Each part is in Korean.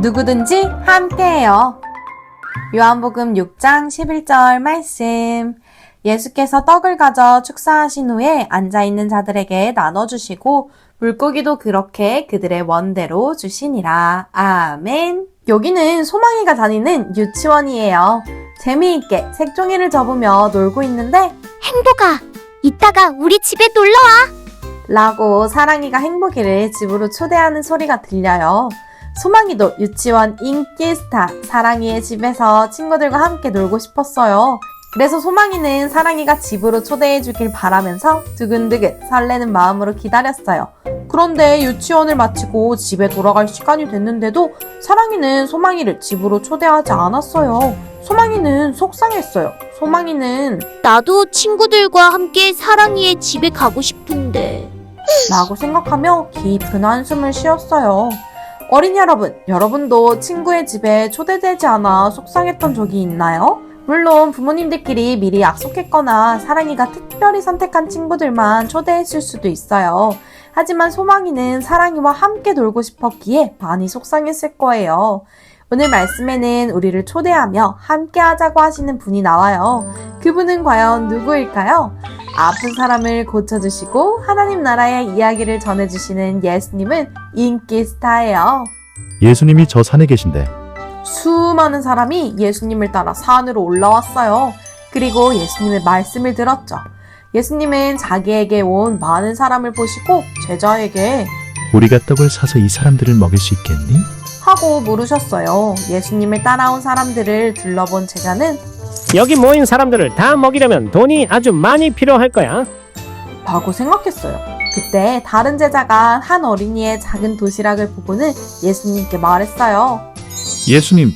누구든지 함께해요. 요한복음 6장 11절 말씀. 예수께서 떡을 가져 축사하신 후에 앉아있는 자들에게 나눠주시고 물고기도 그렇게 그들의 원대로 주시니라. 아멘. 여기는 소망이가 다니는 유치원이에요. 재미있게 색종이를 접으며 놀고 있는데 행복아, 이따가 우리 집에 놀러와. 라고 사랑이가 행복이를 집으로 초대하는 소리가 들려요. 소망이도 유치원 인기 스타 사랑이의 집에서 친구들과 함께 놀고 싶었어요. 그래서 소망이는 사랑이가 집으로 초대해 주길 바라면서 두근두근 설레는 마음으로 기다렸어요. 그런데 유치원을 마치고 집에 돌아갈 시간이 됐는데도 사랑이는 소망이를 집으로 초대하지 않았어요. 소망이는 속상했어요. 소망이는 나도 친구들과 함께 사랑이의 집에 가고 싶은데. 라고 생각하며 깊은 한숨을 쉬었어요. 어린이 여러분, 여러분도 친구의 집에 초대되지 않아 속상했던 적이 있나요? 물론 부모님들끼리 미리 약속했거나 사랑이가 특별히 선택한 친구들만 초대했을 수도 있어요. 하지만 소망이는 사랑이와 함께 놀고 싶었기에 많이 속상했을 거예요. 오늘 말씀에는 우리를 초대하며 함께 하자고 하시는 분이 나와요. 그분은 과연 누구일까요? 아픈 사람을 고쳐주시고 하나님 나라의 이야기를 전해주시는 예수님은 인기 스타예요. 예수님이 저 산에 계신데 수많은 사람이 예수님을 따라 산으로 올라왔어요. 그리고 예수님의 말씀을 들었죠. 예수님은 자기에게 온 많은 사람을 보시고 제자에게 우리가 떡을 사서 이 사람들을 먹일 수 있겠니? 하고 물으셨어요. 예수님을 따라온 사람들을 둘러본 제자는 여기 모인 사람들을 다 먹이려면 돈이 아주 많이 필요할 거야. 라고 생각했어요. 그때 다른 제자가 한 어린이의 작은 도시락을 보고는 예수님께 말했어요. 예수님,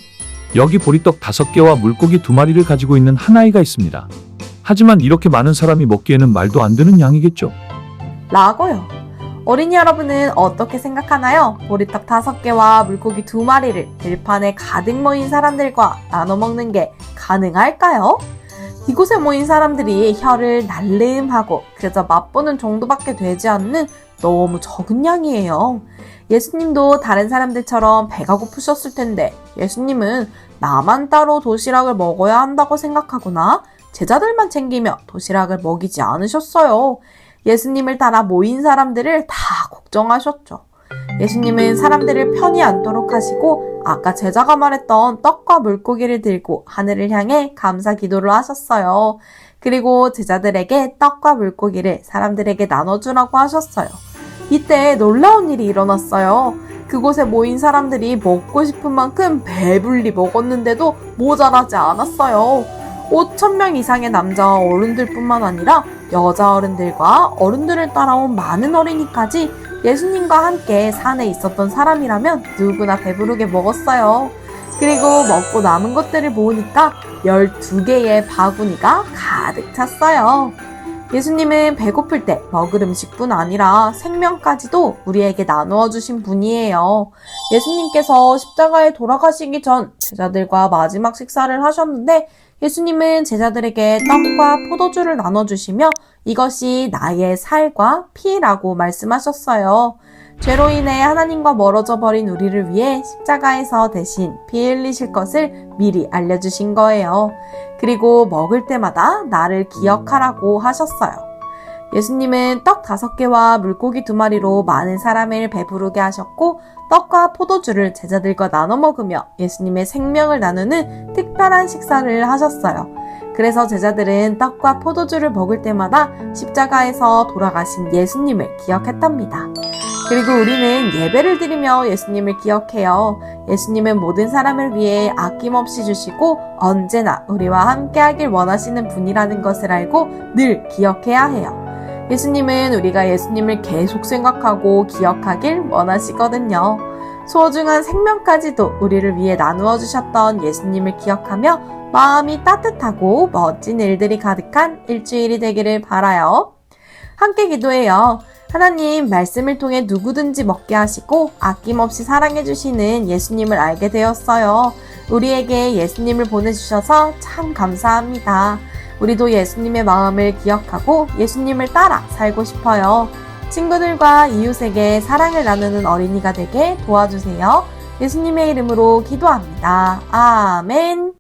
여기 보리떡 다섯 개와 물고기 두 마리를 가지고 있는 한 아이가 있습니다. 하지만 이렇게 많은 사람이 먹기에는 말도 안 되는 양이겠죠. 라고요. 어린이 여러분은 어떻게 생각하나요? 보리떡 다섯 개와 물고기 두 마리를 들판에 가득 모인 사람들과 나눠 먹는 게 가능할까요? 이곳에 모인 사람들이 혀를 날름하고 그저 맛보는 정도밖에 되지 않는 너무 적은 양이에요. 예수님도 다른 사람들처럼 배가 고프셨을 텐데 예수님은 나만 따로 도시락을 먹어야 한다고 생각하거나 제자들만 챙기며 도시락을 먹이지 않으셨어요. 예수님을 따라 모인 사람들을 다 걱정하셨죠. 예수님은 사람들을 편히 앉도록 하시고 아까 제자가 말했던 떡과 물고기를 들고 하늘을 향해 감사 기도를 하셨어요. 그리고 제자들에게 떡과 물고기를 사람들에게 나눠주라고 하셨어요. 이때 놀라운 일이 일어났어요. 그곳에 모인 사람들이 먹고 싶은 만큼 배불리 먹었는데도 모자라지 않았어요. 5천명 이상의 남자와 어른들뿐만 아니라 여자 어른들과 어른들을 따라온 많은 어린이까지 예수님과 함께 산에 있었던 사람이라면 누구나 배부르게 먹었어요. 그리고 먹고 남은 것들을 모으니까 12개의 바구니가 가득 찼어요. 예수님은 배고플 때 먹을 음식뿐 아니라 생명까지도 우리에게 나누어 주신 분이에요. 예수님께서 십자가에 돌아가시기 전 제자들과 마지막 식사를 하셨는데 예수님은 제자들에게 떡과 포도주를 나눠주시며 이것이 나의 살과 피라고 말씀하셨어요. 죄로 인해 하나님과 멀어져 버린 우리를 위해 십자가에서 대신 피 흘리실 것을 미리 알려주신 거예요. 그리고 먹을 때마다 나를 기억하라고 하셨어요. 예수님은 떡 다섯 개와 물고기 두 마리로 많은 사람을 배부르게 하셨고 떡과 포도주를 제자들과 나눠 먹으며 예수님의 생명을 나누는 특별한 식사를 하셨어요. 그래서 제자들은 떡과 포도주를 먹을 때마다 십자가에서 돌아가신 예수님을 기억했답니다. 그리고 우리는 예배를 드리며 예수님을 기억해요. 예수님은 모든 사람을 위해 아낌없이 주시고 언제나 우리와 함께 하길 원하시는 분이라는 것을 알고 늘 기억해야 해요. 예수님은 우리가 예수님을 계속 생각하고 기억하길 원하시거든요. 소중한 생명까지도 우리를 위해 나누어 주셨던 예수님을 기억하며 마음이 따뜻하고 멋진 일들이 가득한 일주일이 되기를 바라요. 함께 기도해요. 하나님, 말씀을 통해 누구든지 먹게 하시고 아낌없이 사랑해주시는 예수님을 알게 되었어요. 우리에게 예수님을 보내주셔서 참 감사합니다. 우리도 예수님의 마음을 기억하고 예수님을 따라 살고 싶어요. 친구들과 이웃에게 사랑을 나누는 어린이가 되게 도와주세요. 예수님의 이름으로 기도합니다. 아멘.